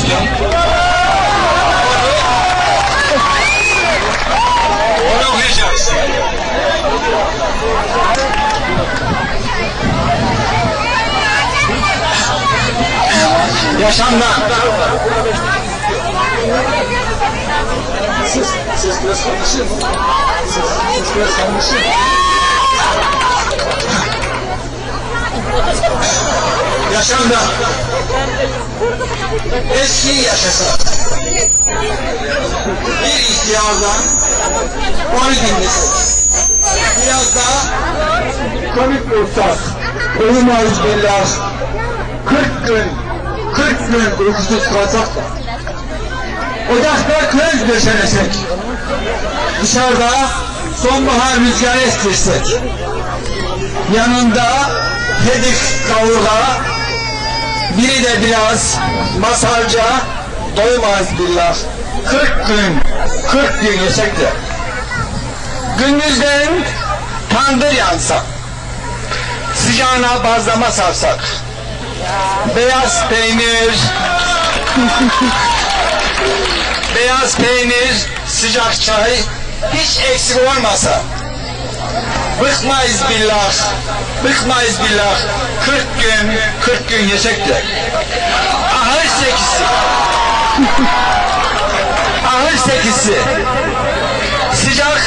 istiyorum. Onu okuyacağız. Yaşamda. Siz, siz biraz konuşun. Siz, siz biraz konuşun. Yaşamda. Eski yaşasa bir ihtiyardan onu dinlesin. Biraz daha komik olsak uyumayız billah 40 gün 40 gün uykusuz kalsak Ocakta köz döşenesek dışarıda sonbahar rüzgarı estirsek. Yanında hedik kavurga biri de biraz masalca doymaz billah 40 gün 40 gün yesek de. Gündüzden tandır yansa sıcağına bazlama sarsak. Beyaz peynir beyaz peynir sıcak çay hiç eksik olmasa bıkmayız billah. Bıkmayız billah. 40 gün 40 gün yesek de. Ahır sekisi ahır sekisi sıcak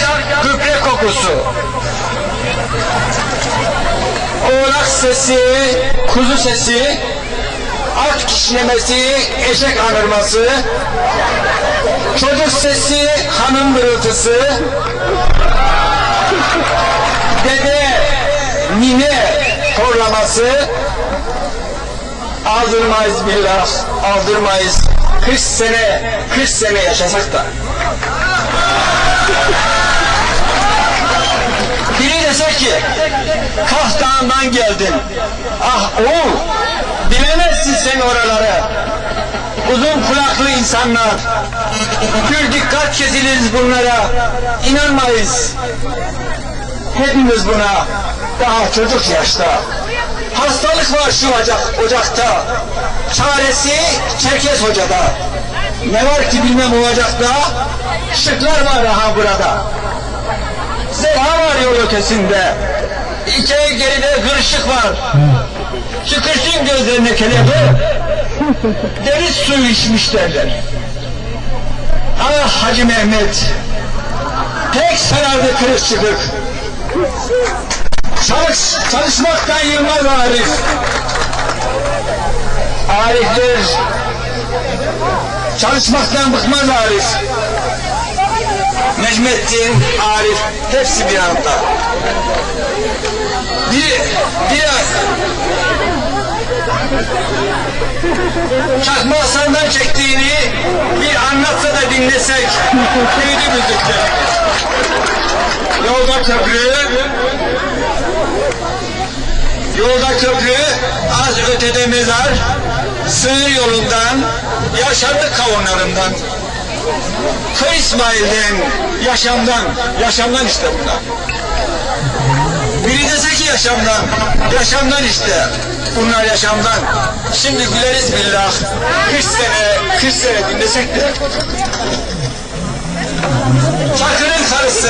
gübre kokusu. Oğlak sesi kuzu sesi at kişnemesi eşek anırması çocuk sesi hanım mırıltısı dede nine horlaması aldırmayız billah aldırmayız. 40 sene 40 sene yaşasak da. Biri dese ki Kaf Dağı'ndan geldin. Ah oğul bilemezsin sen oraları. Uzun kulaklı insanlar. Pür dikkat kesiliriz bunlara. İnanmayız hepimiz buna daha çocuk yaşta hastalık var şu ocak, ocakta. Çaresi Çerkez Hoca'da. Ne var ki bilmem o ocakta? Şıklar var daha burada. Zerha var yol ötesinde. İçe geride hırşık var. Çıkırsın gözlerine kelebek Deniz suyu içmiş derler. Ah Hacı Mehmet. Pek sarardı kırık çıkık Çalış, çalışmaktan yılmaz Arif. Arifler Çalışmaktan bıkmaz Arif. Necmettin, Arif hepsi bir anda. Bir, bir Çakma Hasan'dan çektiğini bir anlatsa da dinlesek. Büyüdü müziklerimiz. Yolda köprü Yolda köprü az ötede mezar Sığır yolundan Yaşandık kavunlarından Köy İsmail'den, yaşamdan, yaşamdan işte bunlar. Biri dese ki yaşamdan, yaşamdan işte. Bunlar yaşamdan. Şimdi güleriz billah. 40 sene, 40 sene dinlesek de. Çakır'ın karısı,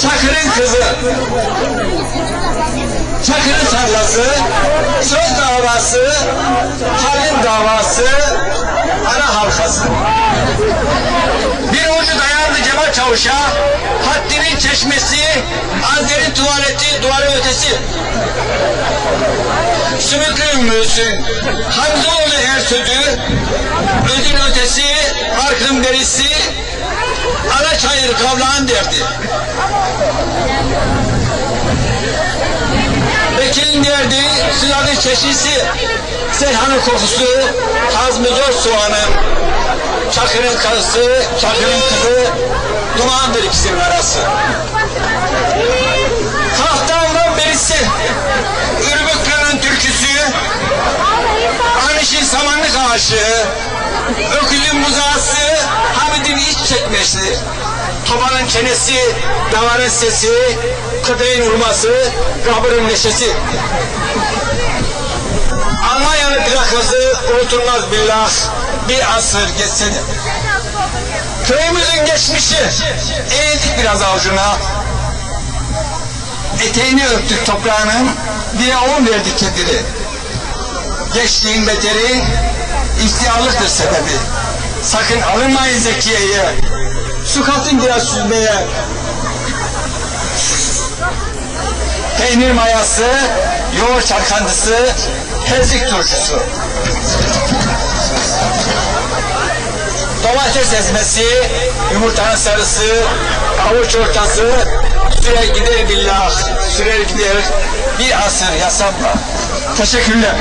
Çakır'ın kızı, Çakır'ın tarlası, söz davası, halin davası, ana halkası. Bir ucu dayandı Cemal Çavuş'a, haddinin çeşmesi, Azer'in tuvaleti, duvarın ötesi. Sümüklü ümmüsün, Hamzoğlu her sözü, özün ötesi, arkın kavlağın derdi. Bekir'in derdi, Sıla'nın çeşisi, Serhan'ın kokusu, hazmı zor soğanın, Çakır'ın karısı, Çakır'ın kızı, dumandır ikisinin arası. Kahtan'dan berisi, Ürbüklü'nün türküsü, Aniş'in samanlık aşığı, Ökül'ün muzası, Hamid'in iç çekmesi, Tabanın çenesi, davarın sesi, kıdayın vurması, kabırın neşesi. Almanya'nın plakası unutulmaz billah. Bir asır geçse de. Köyümüzün geçmişi. Eğildik biraz avucuna. Eteğini öptük toprağının. Bir on verdik kediri. Geçtiğin beteri ihtiyarlıktır sebebi. Sakın alınmayın Zekiye'ye. Su katın biraz süzmeye. Peynir mayası, yoğurt çalkantısı, hezlik turşusu. Domates ezmesi, yumurtanın sarısı, avuç ortası, sürer gider billah, sürer gider bir asır yasamla. Teşekkürler.